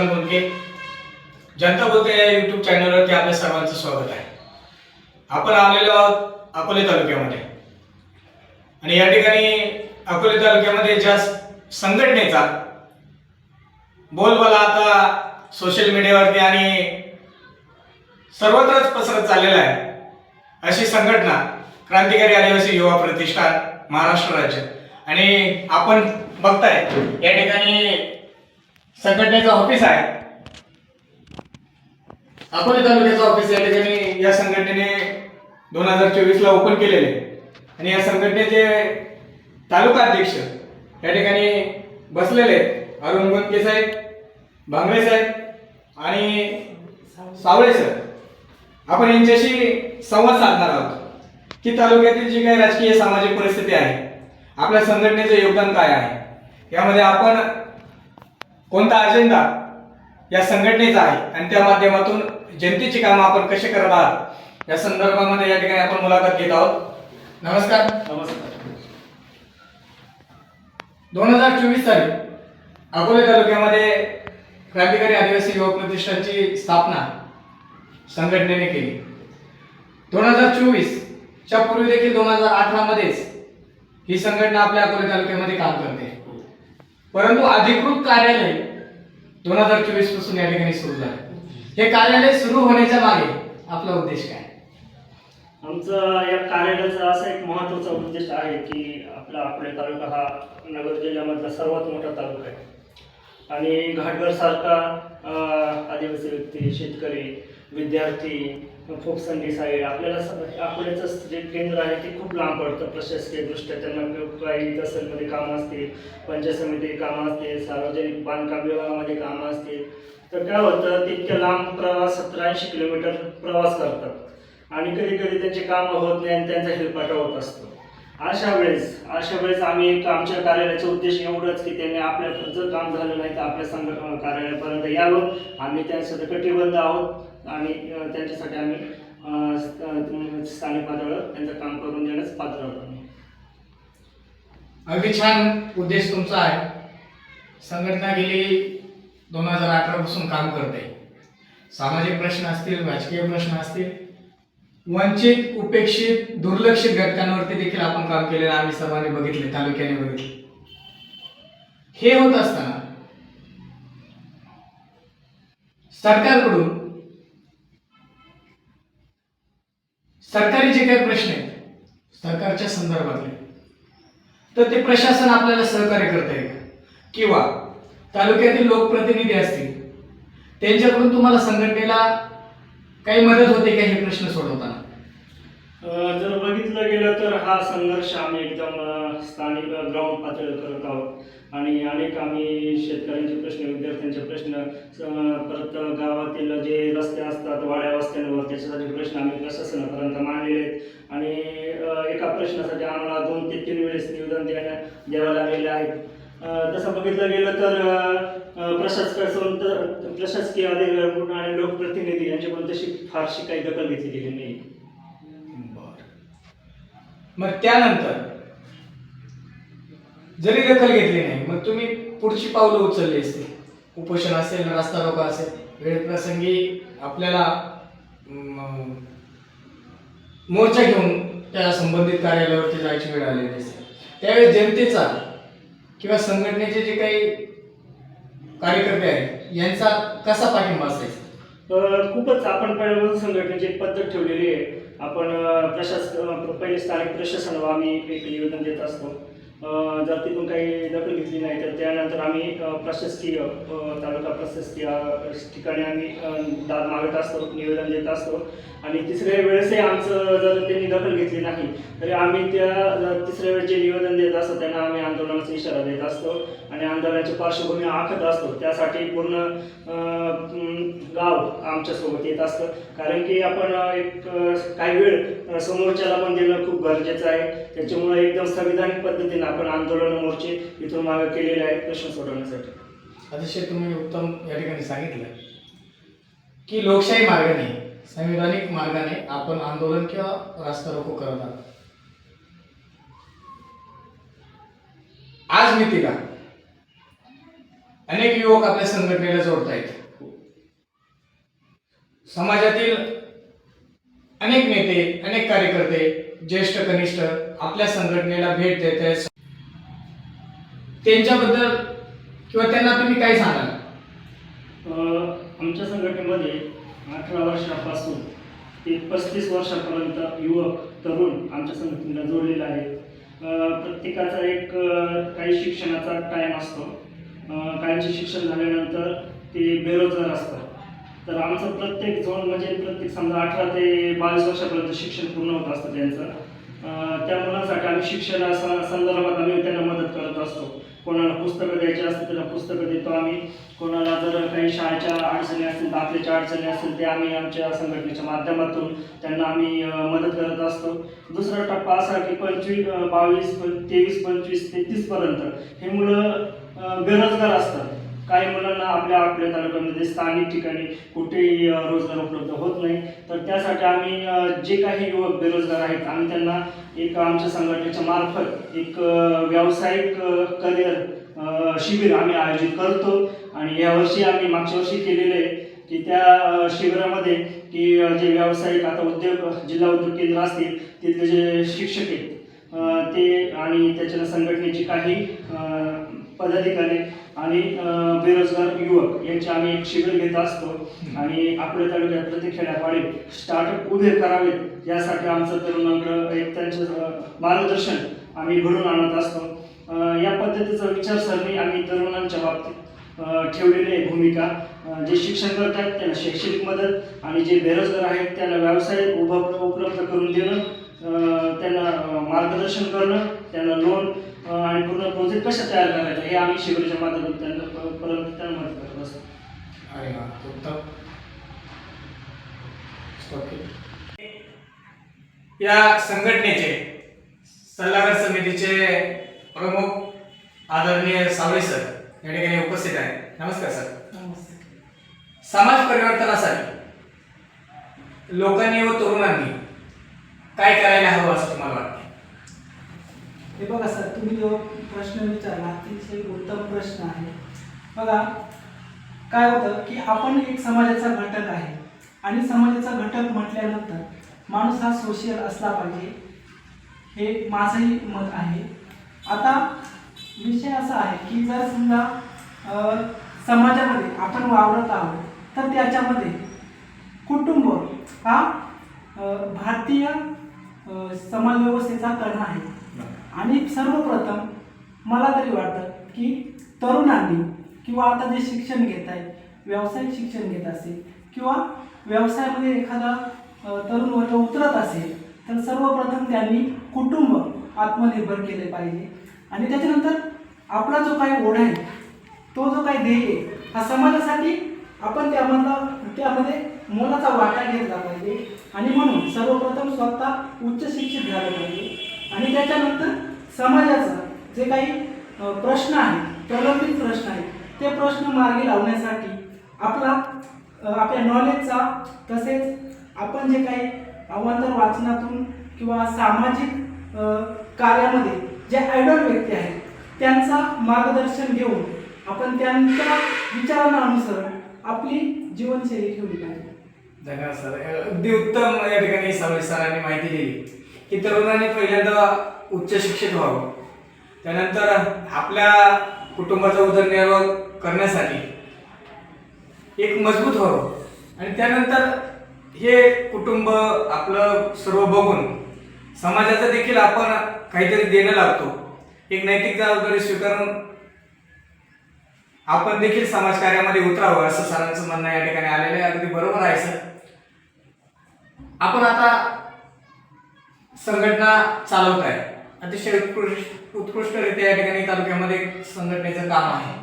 छगन बोलके. जनता बोलते या युट्यूब चॅनलवरती आपल्या सर्वांचं स्वागत आहे. आपण आलेलो आहोत अकोले तालुक्यामध्ये. आणि या ठिकाणी अकोले तालुक्यामध्ये ज्या संघटनेचा बोलबाला आता सोशल मीडियावरती आणि सर्वत्रच पसरत चाललेला आहे अशी संघटना क्रांतिकारी आदिवासी युवा प्रतिष्ठान महाराष्ट्र राज्य. आणि आपण बघताय या ठिकाणी संघटनेचं ऑफिस आहे. अकोले तालुक्याचं ऑफिस या ठिकाणी या संघटनेने दोन हजार चोवीस ला ओपन केलेले आणि या संघटनेचे तालुका अध्यक्ष या ठिकाणी बसलेले आहेत. अरुण गोंदके साहेब भांगरे साहेब आणि सावळे सर आपण यांच्याशी संवाद साधणार आहोत की तालुक्यातील जी काही राजकीय सामाजिक परिस्थिती आहे आपल्या संघटनेचं योगदान काय आहे? यामध्ये आपण कोणता अजेंडा या संघटनेचा आहे आणि त्या माध्यमातून जनतेची कामं आपण कसे करत आहात या संदर्भामध्ये या ठिकाणी आपण मुलाखत घेत आहोत. नमस्कार. नमस्कार. दोन हजार चोवीस साली अकोले तालुक्यामध्ये क्रांतिकारी आदिवासी युवक प्रतिष्ठानची स्थापना संघटनेने केली. दोन हजार चोवीस च्या पूर्वी देखील दोन हजार अठरा मध्येच ही संघटना आपल्या अकोले तालुक्यामध्ये काम करते. परंतु अधिकृत कार्यालय दोन हजार चोवीसपासून या ठिकाणी सुरू झालं. हे कार्यालय सुरू होण्याच्या मागे आपला उद्देश काय? आमचं या कार्यालयाचा असा एक महत्त्वाचा उद्देश आहे की आपला आपले तालुका हा नगर जिल्ह्यामधला सर्वात मोठा तालुका आहे. आणि घाटघर सारखा आदिवासी व्यक्ती शेतकरी विद्यार्थी खूप संधी आहे. आपल्याला अकोल्याचं जे केंद्र आहे ते खूप लांब पडतं प्रशासकीयदृष्ट्या. त्यांना काही तहसीलमध्ये कामं असतील पंचायत समिती कामं असतील सार्वजनिक बांधकाम विभागामध्ये कामं असतील. तर काय होतं तितक्या लांब प्रवास सतरा ऐंशी किलोमीटर प्रवास करतात. आणि कधी कधी त्यांचे कामं होत नाही आणि त्यांचा हेलपाटा होत असतो. अशा वेळेस अशा वेळेस आम्ही आमच्या कार्यालयाचा उद्देश एवढंच की त्यांनी आपल्या जर काम झालं नाही तर आपल्या संघटना कार्यालयापर्यंत यावं. आम्ही त्यांच्यासाठी कटिबद्ध आहोत. आणि त्यांच्यासाठी आम्ही स्थानिक पातळीवर त्यांचं काम करून देण्यास पात्र आहोत अगदी छान उद्देश तुमचा आहे. संघटना गेली दोन हजार अठरा पासून काम करते. सामाजिक प्रश्न असतील राजकीय प्रश्न असतील वंचित उपेक्षित दुर्लक्षित घटकांवरती देखील आपण काम केलेलं आम्ही सर्वांनी बघितले तालुक्याने बघितले. हे होत असताना सरकारकडून सरकारी जे काही प्रश्न आहेत. सरकारच्या संदर्भातले. तर ते प्रशासन आपल्याला सहकार्य करता येईल किंवा तालुक्यातील लोकप्रतिनिधी असतील त्यांच्याकडून तुम्हाला संघटनेला काही मदत होते का हे प्रश्न सोडवताना? जर बघितलं गेलं तर हा संघर्ष आम्ही एकदम स्थानिक ग्राउंड पातळीवर करत आहोत. आणि अनेक आम्ही शेतकऱ्यांचे प्रश्न विद्यार्थ्यांचे प्रश्न परत गावातील जे रस्ते असतात वाड्या वस्त्यांवर त्याच्यासाठी प्रश्न आम्ही प्रशासनापर्यंत मांडलेले आहेत. आणि एका प्रश्नासाठी आम्हाला दोन ते तीन वेळेस निवेदन द्यायला द्यावं लागलेले आहेत. अ, तसं बघितलं गेलं तर अ, तर प्रशासकीय अधिकारी आणि लोकप्रतिनिधी यांच्याकडून तशी फारशी काही दखल घेतली गेली नाही मग त्यानंतर जरी दखल घेतली नाही मग तुम्ही पुढची पावलं उचलली असते उपोषण असेल रस्ता रोका असेल वेळ प्रसंगी आपल्याला मोर्चा घेऊन त्या संबंधित कार्यालयावरती जायची वेळ आलेली असते त्यावेळी जनतेचा किंवा संघटनेचे जे काही कार्यकर्ते आहेत यांचा कसा पाठिंबा असायचा? खूपच आपण पहिल्यापासून संघटनेची एक पद्धत ठेवलेली आहे. आपण प्रशासन पहिले स्थानिक प्रशासनावर आम्ही एक निवेदन देत असतो. जर तिथून काही दखल घेतली नाही तर त्यानंतर आम्ही प्रशासकीय तालुका प्रशासकीय ठिकाणी आम्ही दाद मागत असतो निवेदन देत असतो. आणि तिसऱ्या वेळेसही आमचं जर त्यांनी दखल घेतली नाही तरी आम्ही त्या तिसऱ्या वेळेचे निवेदन देत असतो त्यांना आम्ही आंदोलनाचा इशारा देत असतो. आणि आंदोलनाची पार्श्वभूमी आखत असतो. त्यासाठी पूर्ण गाव आमच्यासोबत येत असतं. कारण की आपण एक काही वेळ समोरच्याला पण देणं खूप गरजेचं आहे. त्याच्यामुळे एकदम संविधानिक पद्धतीने आपण आंदोलन मोर्चे इथून मागे केलेले आहेत प्रश्न सोडवण्यासाठी. अतिशय तुम्ही उत्तम या ठिकाणी सांगितलं की लोकशाही मार्गाने संविधानिक मार्गाने आपण आंदोलन किंवा रास्ता रोको करत आहोत. आज मी तिला अनेक युवक आपल्या संघटनेला जोडतायत. समाजातील अनेक नेते अनेक कार्यकर्ते ज्येष्ठ कनिष्ठ आपल्या संघटनेला भेट देत आहेत. त्यांच्याबद्दल किंवा त्यांना तुम्ही काय सांगाल? आमच्या संघटनेमध्ये अठरा वर्षापासून ते पस्तीस वर्षापर्यंत युवक तरुण आमच्या संघटनेला जोडलेला आहे प्रत्येकाचा एक काही शिक्षणाचा टाईम असतो. काहींचे शिक्षण झाल्यानंतर ते बेरोजगार असतात. तर आमचं प्रत्येक झोन म्हणजे प्रत्येक समजा अठरा ते बावीस वर्षापर्यंत शिक्षण पूर्ण होत असतं त्यांचं. त्या मुलांसाठी आम्ही शिक्षणा संदर्भात आम्ही त्यांना मदत करत असतो कोणाला पुस्तकं द्यायची असतील त्याला पुस्तकं देतो आम्ही. कोणाला जर काही शाळेच्या अडचणी असतील दाखल्याच्या अडचणी असतील ते आम्ही आमच्या संघटनेच्या माध्यमातून त्यांना आम्ही मदत करत असतो. दुसरा टप्पा असा की पंचवीस बावीस तेवीस पंचवीस ते तीसपर्यंत हे मुलं बेरोजगार असतात. काही मुलांना आपल्या आपल्या तालुक्यामध्ये स्थानिक ठिकाणी कुठेही रोजगार उपलब्ध होत नाही. तर त्यासाठी आम्ही जे काही युवक बेरोजगार आहेत आम्ही त्यांना एक आमच्या संघटनेच्या मार्फत एक व्यावसायिक करिअर शिबिर आम्ही आयोजित करतो. आणि यावर्षी आम्ही मागच्या वर्षी केलेले आहे की त्या शिबिरामध्ये की जे व्यावसायिक आता उद्योग जिल्हा उद्योग केंद्र असतील तिथले जे शिक्षक आहेत ते आणि त्याच्या संघटनेची काही पदाधिकारी आणि बेरोजगार युवक यांचे आम्ही एक शिबिर घेत असतो. आणि आपल्या तालुक्यात प्रत्येक खेड्यापाडी स्टार्टअप उभे करावेत यासाठी आमचं तरुणांकडं एक त्यांचं मार्गदर्शन आम्ही घडून आणत असतो. या पद्धतीचा विचारसरणी आम्ही तरुणांच्या बाबतीत ठेवलेली आहे भूमिका. जे शिक्षण करतात त्यांना शैक्षणिक मदत आणि जे बेरोजगार आहेत त्यांना व्यवसाय उभा उपलब्ध करून देणं त्यांना मार्गदर्शन करणं त्यांना लोन आणि पूर्ण प्रोजेक्ट कशा तयार करायचा हे आम्ही शिबिराच्या माध्यमातून त्यांना प- पर्यंत त्यांना मदत करत असतो. अरे. या संघटनेचे सल्लागार समितीचे प्रमुख आदरणीय सावळे सर या ठिकाणी उपस्थित आहेत. नमस्कार सर. समाज परिवर्तनासाठी लोकांनी व तरुणांनी काय करायला हवं असं तुम्हाला वाटतं? हे बघा सर तुम्ही जो प्रश्न विचारला अतिशय उत्तम प्रश्न आहे. बघा काय होतं की आपण एक समाजाचा घटक आहे आणि समाजाचा घटक म्हटल्यानंतर माणूस हा सोशल असला पाहिजे. हे माझंही मत आहे. आता विषय असा आहे की जर समजा समाजामध्ये आपण वावरत आहोत तर त्याच्यामध्ये कुटुंब हा भारतीय समाजव्यवस्थेचा कणा आहे. आणि सर्वप्रथम मला तरी वाटतं की तरुणांनी किंवा आता जे शिक्षण घेत आहे व्यावसायिक शिक्षण घेत असेल किंवा व्यवसायामध्ये एखादा तरुण वर्ग उतरत असेल तर सर्वप्रथम त्यांनी कुटुंब आत्मनिर्भर केले पाहिजे. आणि त्याच्यानंतर आपला जो काही ओढा आहे तो जो काही ध्येय आहे, हा समाजासाठी आपण त्यामधला त्यामध्ये मोलाचा वाटा घेतला पाहिजे. आणि म्हणून सर्वप्रथम स्वतः उच्च शिक्षित झालं पाहिजे. आणि त्याच्यानंतर समाजाचं जे काही प्रश्न आहे प्रलंबित प्रश्न आहे ते प्रश्न मार्गी लावण्यासाठी आपला आपल्या नॉलेजचा तसेच आपण जे काही अवांतर वाचनातून किंवा सामाजिक कार्यामध्ये जे आयडॉल व्यक्ती आहेत त्यांचा मार्गदर्शन घेऊन आपण त्यांच्या विचारांना अनुसरून आपली जीवनशैली ठेवली पाहिजे. धन्यवाद सर अगदी उत्तम या ठिकाणी सावळे सरांनी माहिती दिली की तरुणांनी पहिल्यांदा उच्च शिक्षित व्हावं. त्यानंतर आपल्या कुटुंबाचा उदरनिर्वाह करण्यासाठी एक मजबूत व्हावं. आणि त्यानंतर हे कुटुंब आपलं सर्व बघून समाजाचं देखील आपण काहीतरी देणं लागतो. एक नैतिक जबाबदारी स्वीकारून आपण देखील समाजकार्यामध्ये उतरावं असं सरांचं म्हणणं या ठिकाणी आलेलं आहे. अगदी बरोबर आहे सर. आपण आता संघटना चालवत आहे. अतिशय उत्कृष्ट उत्कृष्टरित्या या ठिकाणी तालुक्यामध्ये संघटनेचं काम आहे.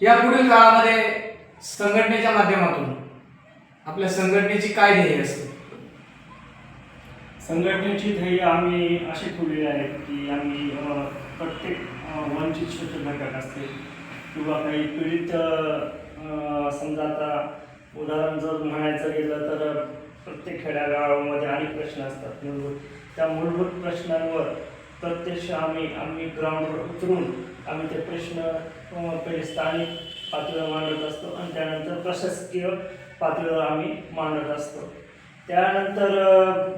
या पुढील काळामध्ये संघटनेच्या माध्यमातून आपल्या संघटनेची काय ध्येय असते संघटनेची ध्येय आम्ही अशी ठेवलेले आहेत की आम्ही प्रत्येक वंचित क्षेत्र घटक असतील किंवा काही पीडित समजा आता उदाहरण जर म्हणायचं गेलं तर प्रत्येक खेड्यागावामध्ये अनेक प्रश्न असतात. मूलभूत त्या मूलभूत प्रश्नांवर प्रत्यक्ष आम्ही आम्ही ग्राउंडवर उतरून आम्ही ते प्रश्न पहिले स्थानिक पातळीवर मांडत असतो आणि त्यानंतर प्रशासकीय पातळीवर आम्ही मांडत असतो. त्यानंतर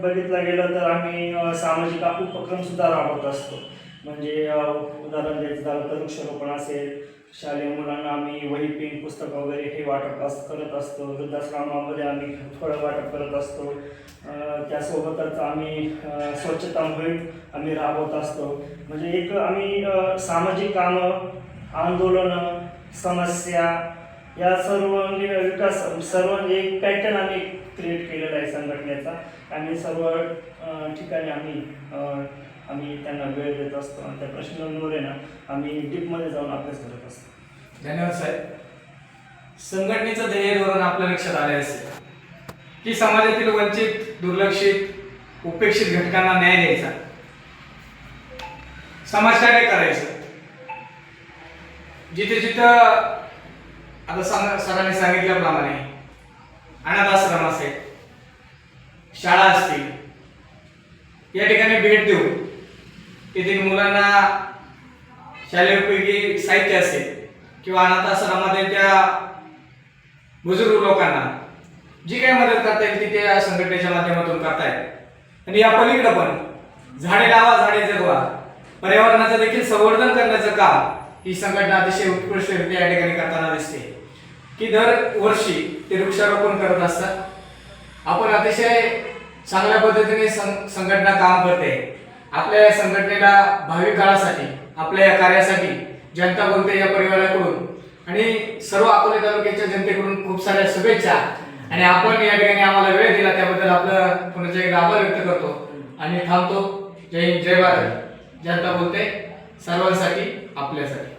बघितलं गेलं तर आम्ही सामाजिक सामाजिक उपक्रमसुद्धा राबवत असतो. म्हणजे उदाहरण द्यायचं झालं तर वृक्षारोपण असेल शालेय मुलांना आम्ही वही पेन पुस्तकं वगैरे हे वाटप अस करत असतो. वृद्धाश्रमामध्ये आम्ही फळं वाटप करत असतो. त्यासोबतच आम्ही स्वच्छता मोहीम आम्ही राबवत असतो. म्हणजे एक आम्ही सामाजिक कामं आंदोलनं समस्या या सर्व विकास सर्व एक पॅटर्न आम्ही क्रिएट केलेला आहे संघटनेचा आणि सर्व ठिकाणी आम्ही आम्ही त्यांना वेळ देत असतो. आणि त्या प्रश्नांवर आहे ना आम्ही डीपमध्ये जाऊन अभ्यास करत असतो. धन्यवाद साहेब. संघटनेचं ध्येय धोरण आपल्या लक्षात आले असेल. की समाजातील वंचित दुर्लक्षित उपेक्षित घटकांना न्याय द्यायचा? समाजकार्य करायचं? जिथे जिथं आता सांग सरांनी सांगितल्याप्रमाणे अनाथ आश्रम असेल शाळा असतील या ठिकाणी भेट देऊ. तेथील मुलांना शालेय उपयोगी साहित्य असेल किंवा अनाथ आश्रमामध्ये त्या बुजुर्ग लोकांना जी काही मदत करता येईल ती त्या संघटनेच्या माध्यमातून करतायत आणि या पलीकडे पण झाडे लावा झाडे जगवा. पर्यावरणाचं देखील संवर्धन करण्याचं काम ही संघटना अतिशय उत्कृष्टरित्या या ठिकाणी करताना दिसते. की दर वर्षी ते वृक्षारोपण करत असतात. आपण अतिशय चांगल्या पद्धतीने संघटना काम करते. आपल्या या संघटनेला भावी काळासाठी आपल्या या कार्यासाठी जनता बोलते या परिवाराकडून आणि सर्व अकोले तालुक्याच्या जनतेकडून खूप साऱ्या शुभेच्छा. आणि आपण या ठिकाणी आम्हाला वेळ दिला त्याबद्दल आपलं पुन्हा एकदा आभार व्यक्त करतो. आणि थांबतो. जय हिंद जय भारत. जनता बोलते. सर्वांसाठी आपल्यासाठी.